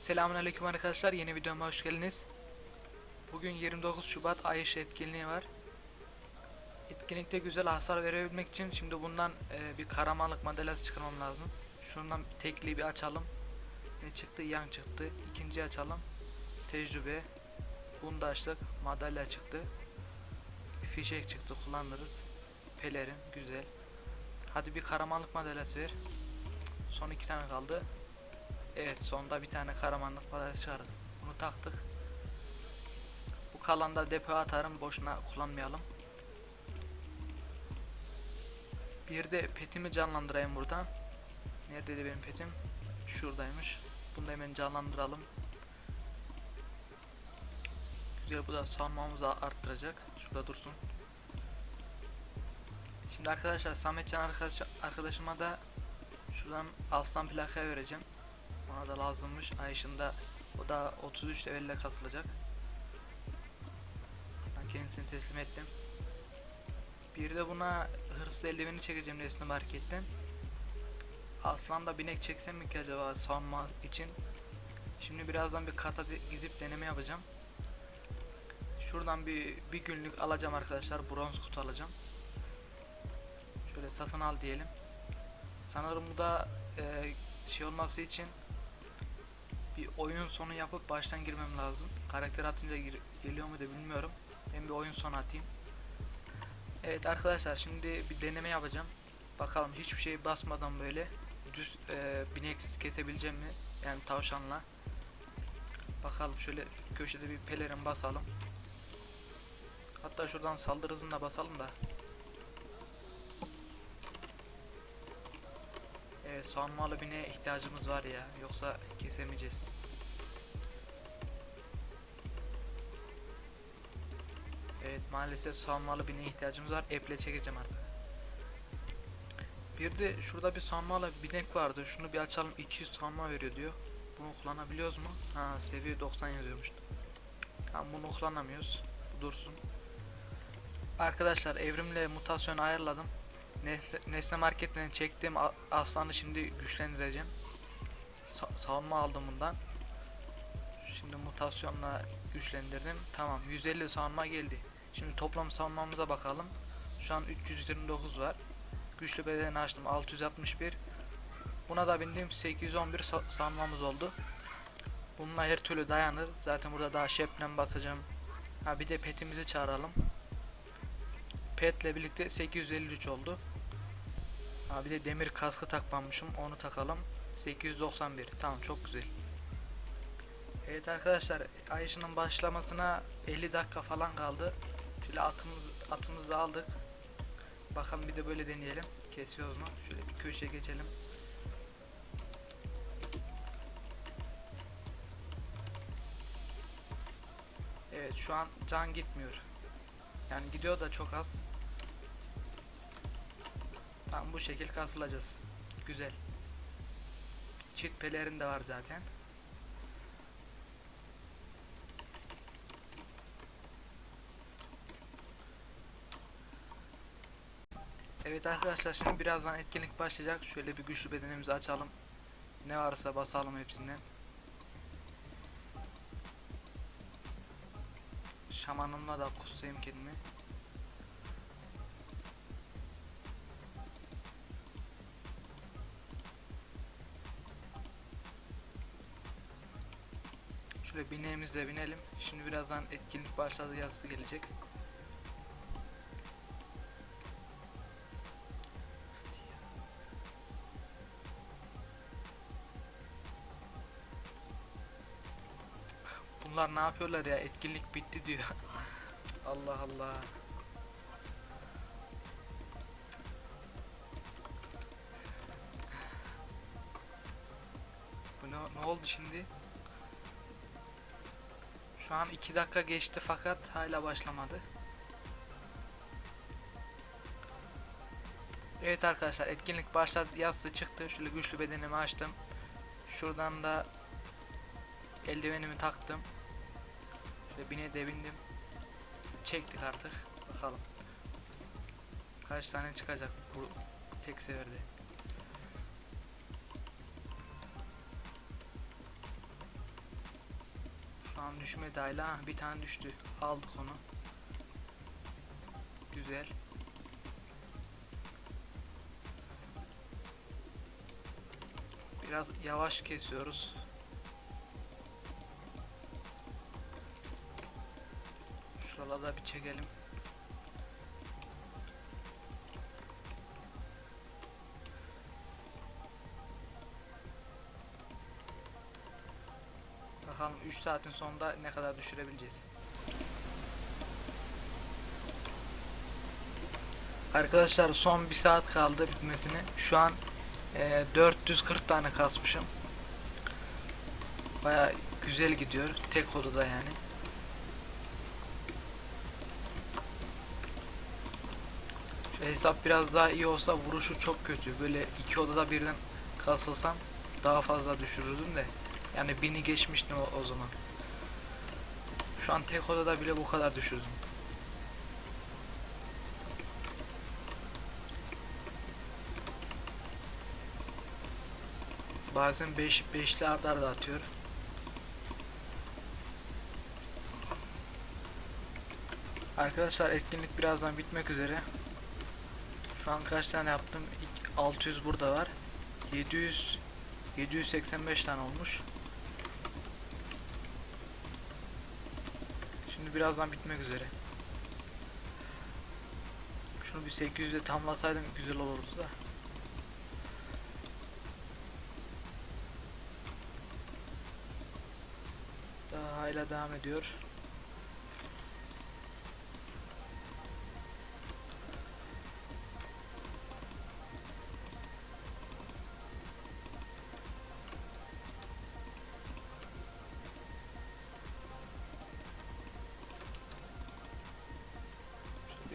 Selamünaleyküm arkadaşlar. Yeni videoma hoş geldiniz. Bugün 29 Şubat ay ışığı etkinliği var. Etkinlikte güzel hasar verebilmek için şimdi bundan e, bir karamanlık modelası çıkarmam lazım. Şundan tekliği bir açalım. Ne çıktı? Yan çıktı. İkinci açalım. Tecrübe. Bunu da açtık. Madalya çıktı. Fişek çıktı. Kullanırız. Pelerin. Güzel. Hadi bir karamanlık modelası ver. Son iki tane kaldı. Evet sonda bir tane karamanlık parası çıkardık. Bunu taktık. Bu kalanda depoya atarım boşuna kullanmayalım. Bir de petimi canlandırayım buradan. Neredeydi benim petim? Şuradaymış. Bunu da hemen canlandıralım. Güzel bu da savunmamızı arttıracak. Şurada dursun. Şimdi arkadaşlar Sametcan arkadaş, arkadaşıma da şuradan aslan plakaya vereceğim. Ona da lazımmış. Ay ışığında o da 33 levelle kasılacak. Ben kendisini teslim ettim. Bir de buna hırsız eldiveni çekeceğim resmi marketten. Aslan da binek çeksem mi ki acaba savunma için? Şimdi birazdan bir kata gidip deneme yapacağım. Şuradan bir, bir günlük alacağım arkadaşlar. Bronz kutu alacağım. Şöyle satın al diyelim. Sanırım bu da e, şey olması için bir oyun sonu yapıp baştan girmem lazım. Karakter atınca gir- geliyor mu da bilmiyorum. Ben bir oyun sonu atayım. Evet arkadaşlar şimdi bir deneme yapacağım. Bakalım hiçbir şey basmadan böyle düz e, bineksiz kesebileceğim mi? Yani tavşanla. Bakalım şöyle köşede bir pelerin basalım. Hatta şuradan saldırı hızını da basalım da. Evet savunmalı bineğe ihtiyacımız var ya yoksa kesemeyeceğiz. Evet maalesef savunmalı bineğe ihtiyacımız var. Eple çekeceğim artık. Bir de şurada bir savunmalı binek vardı. Şunu bir açalım 200 savunma veriyor diyor. Bunu kullanabiliyoruz mu? Ha seviye 90 yazıyormuş. Tamam bunu kullanamıyoruz. Dursun. Arkadaşlar evrimle mutasyon ayarladım. Nesne, marketten çektiğim aslanı şimdi güçlendireceğim. Sa- savunma aldım bundan. Şimdi mutasyonla güçlendirdim. Tamam 150 savunma geldi. Şimdi toplam savunmamıza bakalım. Şu an 329 var. Güçlü bedeni açtım 661. Buna da bindim 811 sa- savunmamız oldu. Bununla her türlü dayanır. Zaten burada daha şepnem basacağım. Ha bir de petimizi çağıralım. Petle birlikte 853 oldu. Ha bir de demir kaskı takmamışım. Onu takalım. 891. Tamam çok güzel. Evet arkadaşlar ay başlamasına 50 dakika falan kaldı. Şöyle atımız atımızı aldık. Bakalım bir de böyle deneyelim. Kesiyoruz mu? Şöyle bir köşeye geçelim. Evet şu an can gitmiyor. Yani gidiyor da çok az. Tam bu şekil kasılacağız. Güzel. Çift pelerin de var zaten. Evet arkadaşlar şimdi birazdan etkinlik başlayacak. Şöyle bir güçlü bedenimizi açalım. Ne varsa basalım hepsinden. Şamanımla da kutsayım kendimi. Şöyle bineğimizle binelim. Şimdi birazdan etkinlik başladı yazısı gelecek. Bunlar ne yapıyorlar ya? Etkinlik bitti diyor. Allah Allah. Bu ne, ne oldu şimdi? Şu an 2 dakika geçti fakat hala başlamadı. Evet arkadaşlar etkinlik başladı yazısı çıktı. Şöyle güçlü bedenimi açtım. Şuradan da eldivenimi taktım. Şöyle bine de bindim. Çektik artık. Bakalım. Kaç tane çıkacak bu tek seferde. An düşmedi hala. Ha, Bir tane düştü. Aldık onu. Güzel. Biraz yavaş kesiyoruz. Şuralarda bir çekelim. Bakalım 3 saatin sonunda ne kadar düşürebileceğiz. Arkadaşlar son bir saat kaldı bitmesine. Şu an e, 440 tane kasmışım. Baya güzel gidiyor. Tek odada yani. Şu hesap biraz daha iyi olsa vuruşu çok kötü. Böyle iki odada birden kasılsam daha fazla düşürürdüm de. Yani bini geçmiştim o, o zaman. Şu an tek odada bile bu kadar düşürdüm. Bazen 5 beş, beşli arda arda atıyor. Arkadaşlar etkinlik birazdan bitmek üzere. Şu an kaç tane yaptım? İlk 600 burada var. 700 785 tane olmuş. Şimdi birazdan bitmek üzere. Şunu bir 800'e tamlasaydım güzel olurdu da. Daha hala devam ediyor.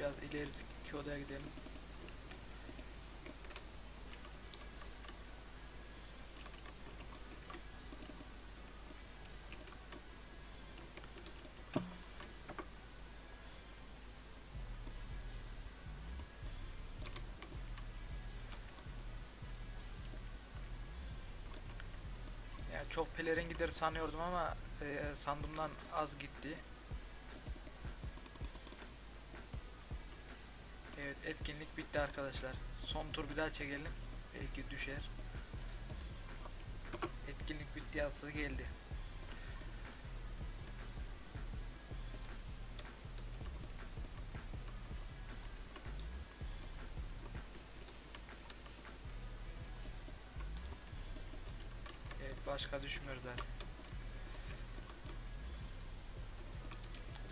Biraz ileri odaya gidelim. Yani çok pelerin gider sanıyordum ama e, sandığımdan az gitti. Evet etkinlik bitti arkadaşlar. Son tur bir daha çekelim. Belki düşer. Etkinlik bitti yazısı geldi. Evet başka düşmüyor zaten.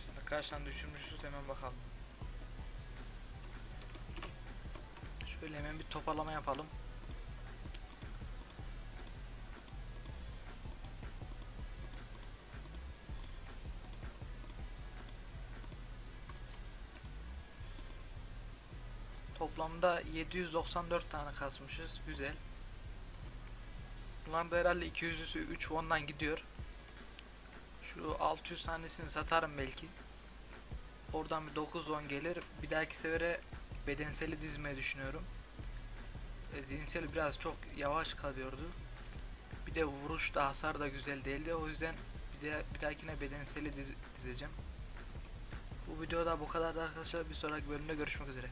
Şimdi kaç tane düşürmüşüz hemen bakalım. Şöyle hemen bir toparlama yapalım. Toplamda 794 tane kasmışız. Güzel. Bunların da herhalde 200'üsü 3 won'dan gidiyor. Şu 600 tanesini satarım belki. Oradan bir 9 won gelir. Bir dahaki sefere bedenseli dizmeyi düşünüyorum. E, zihinsel biraz çok yavaş kalıyordu. Bir de vuruş da hasar da güzel değildi. O yüzden bir de bir dahakine bedenseli diz- dizeceğim. Bu videoda bu kadar arkadaşlar. Bir sonraki bölümde görüşmek üzere.